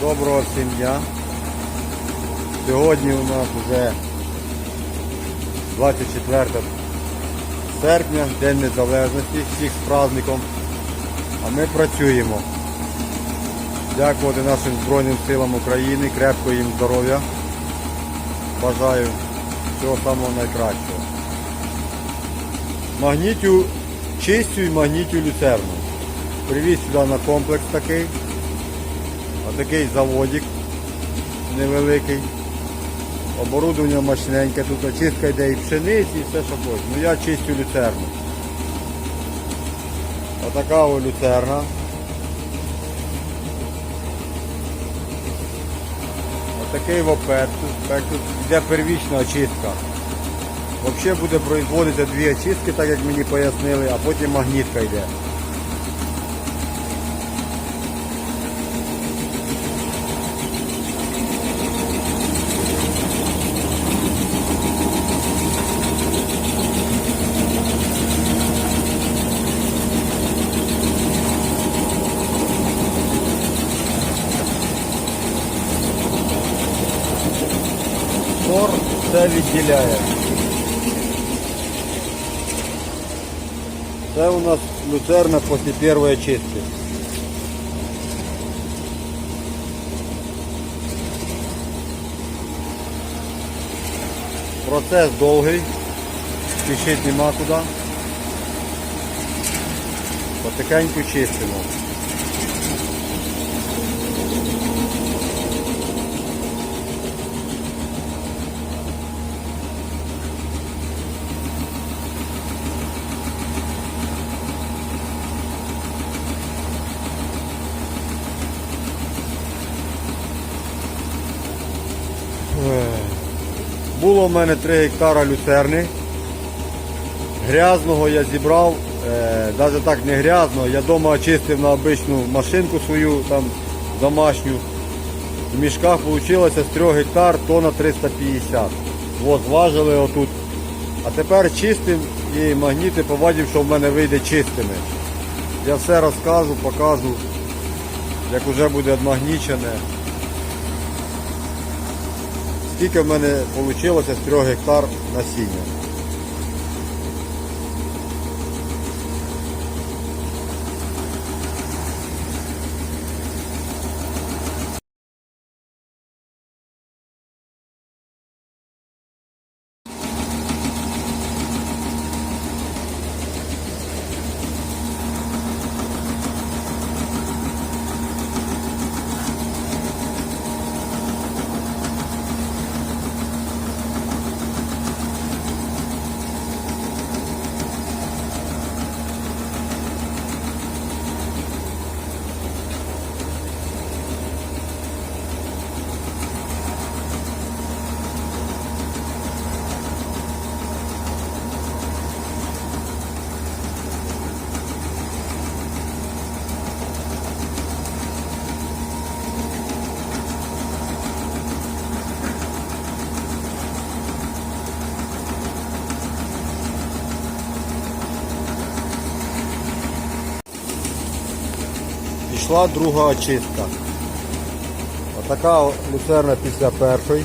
Доброго всім дня. Сьогодні у нас вже 24 серпня, День Незалежності, всіх з праздником. А ми працюємо. Дякувати нашим Збройним силам України, крепкого їм здоров'я. Бажаю всього самого найкращого. Магнітю чистю і магнітю люцерну. Привіз сюди на комплекс такий. Отакий заводик невеликий. Оборудовання мощненьке, тут очистка йде і пшениці, і все, що хочеш. Ну я чистю люцерну. Отака о люцерна. Отакий вопет. Так тут йде первічна очистка. Взагалі буде производитися дві очистки, так як мені пояснили, а потім магнітка йде. Тор все відділяє. Це у нас люцерна після першої чистки. Процес довгий, спішити нема куди. Потихеньку чистимо. Було в мене 3 гектара люцерни. Грязного я зібрав, навіть так не грязного, я вдома очистив на обичну машинку свою там домашню. В мішках вийшло з 3 гектар тонна 350. От, зважили отут. А тепер чистим і магніти побачив, що в мене вийде чистими. Я все розкажу, покажу, як вже буде одмагнічене. Скільки в мене вийшло з 3 гектар насіння. Пішла друга очистка. Отака люцерна після першої.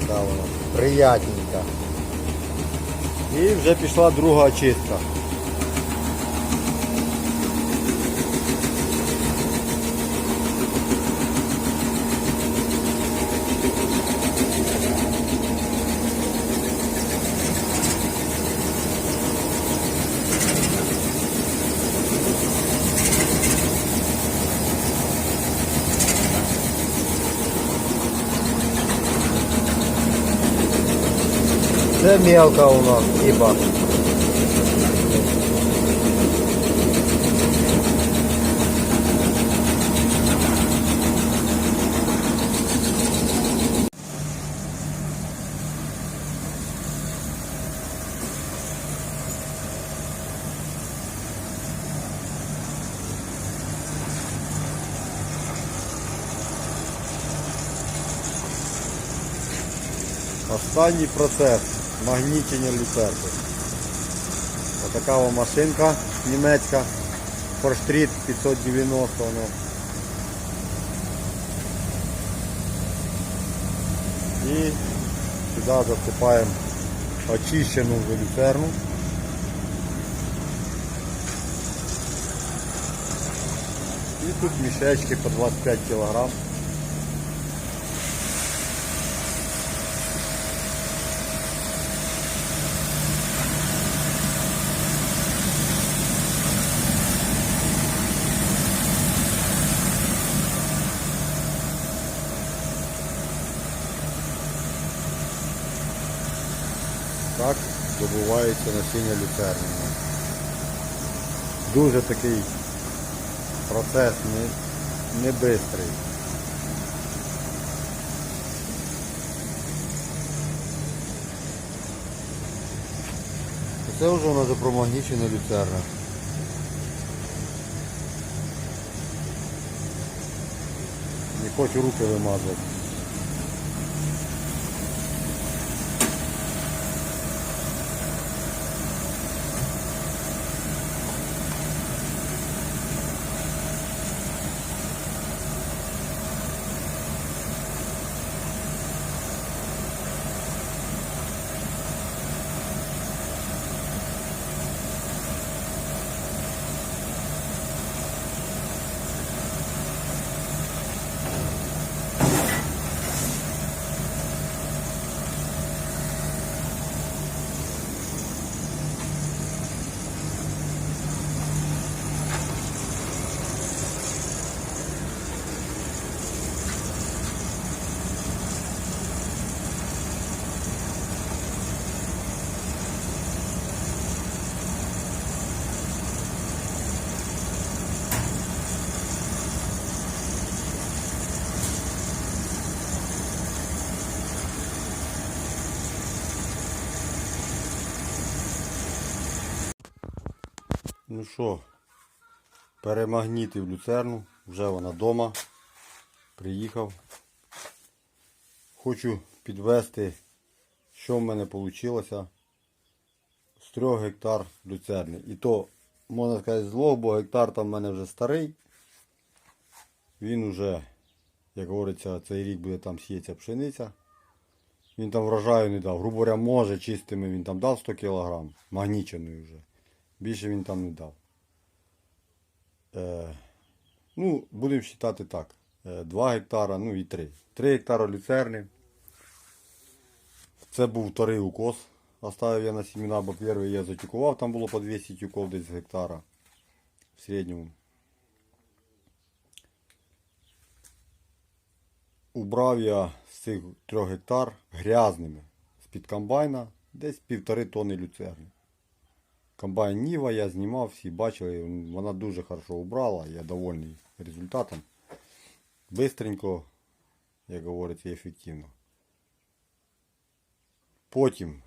Така вона приятненька. І вже пішла друга очистка. Це мелка у нас хіба. Останній процес. Магнічення люцерки. Отака о машинка німецька. Форштріт 590 воно. І сюди засипаємо очищену вже люцерну. І тут мішечки по 25 кг. Так добувається насіння люцерни. Дуже такий процес не, не бистрий. Це вже у нас запромагнічена люцерна. Не хочу руки вимазувати. Ну що, перемагнітив люцерну, вже вона вдома. Приїхав. Хочу підвести, що в мене вийшло з 3 гектар люцерни. І то, можна сказати, зло, бо гектар там в мене вже старий. Він вже, як говориться, цей рік буде там сіється пшениця. Він там врожаю не дав. Грубо говоря, може чистими він там дав 100 кг, магніченою вже. Більше він там не дав. Е, ну, будемо вважати так. 2 гектара, ну і 3. 3 гектара люцерни. Це був вторий укос. Оставив я на семена, бо перший я затюкував, там було по 200 тюков десь з гектара. В середньому. Убрав я з цих 3 гектар грязними з-під комбайна десь півтори тонни люцерни. Комбайн Ніва я знімав, всі бачили, вона дуже хорошо убрала, я довольний результатом. Бистренько, як говориться, ефективно. Потім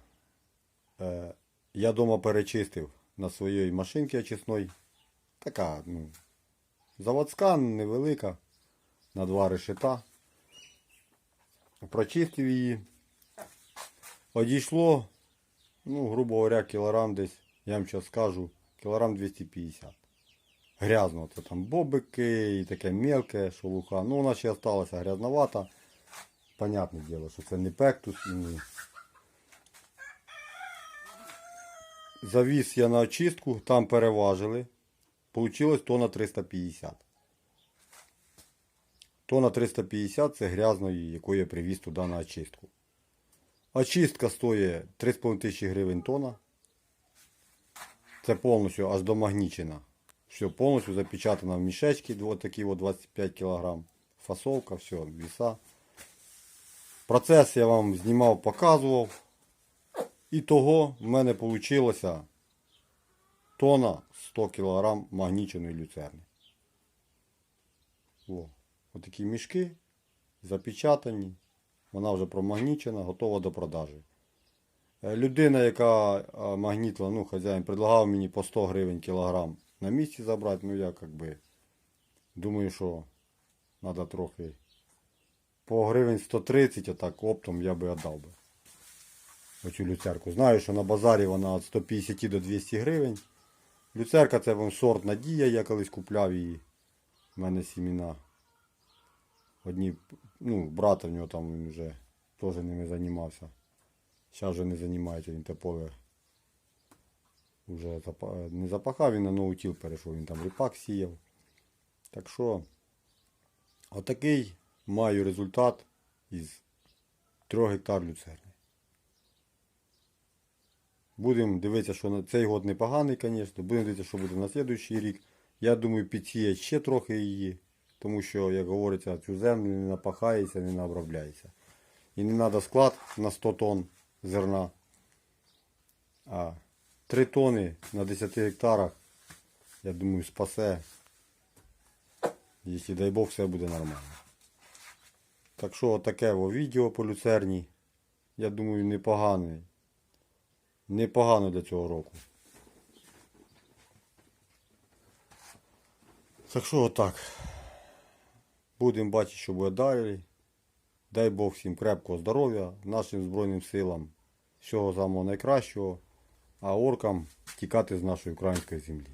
е, я вдома перечистив на своїй машинці очисної. Така, ну, заводська, невелика, на два решета. Прочистив її. Одійшло, ну, грубо говоря, кілограм десь я вам зараз скажу, кілограм 250. Грязно, це там бобики і таке мелке, шелуха. Ну, вона ще залишилася грязновата. Понятне діло, що це не пектус не. Завіз я на очистку, там переважили. Получилось тонна 350. Тонна 350 це грязної, яку я привіз туди на очистку. Очистка стоїть 3,5 тисячі гривень тонна. Це повністю аж домагнічена. Все повністю запечатано в мішечки, вот такі вот 25 кг. Фасовка, все, віса. Процес я вам знімав, показував. І того в мене вийшло тона 100 кг магніченої люцерни. О, отакі мішки запечатані. Вона вже промагнічена, готова до продажі. Е, Людина, яка е, магнітила, ну, хазяїн, предлагав мені по 100 гривень кілограм на місці забрати. Ну, я як би думаю, що треба трохи по гривень 130, отак оптом я би віддав би. Оцю люцерку. Знаю, що на базарі вона від 150 до 200 гривень. Люцерка це вам сорт Надія, я колись купляв її. У мене сіміна. Одні, ну, брата в нього там вже теж ними займався. Зараз вже не займається, він тепове. Уже не запахав, він на ноутіл перейшов, він там ріпак сіяв. Так що, отакий маю результат із 3 гектар люцерни. Будемо дивитися, що цей год непоганий, звісно. Будемо дивитися, що буде на наступний рік. Я думаю, підсіять ще трохи її, тому що, як говориться, цю землю не напахається, не наобробляється. І не треба склад на 100 тонн зерна. А 3 тони на 10 гектарах, я думаю, спасе. Якщо дай Бог, все буде нормально. Так що таке о відео по люцерні. Я думаю, непогане. Непогано для цього року. Так що отак. Будемо бачити, що буде далі. Дай Бог всім крепкого здоров'я, нашим Збройним силам всього самого найкращого, а оркам тікати з нашої української землі.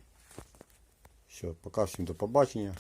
Все, поки всім до побачення.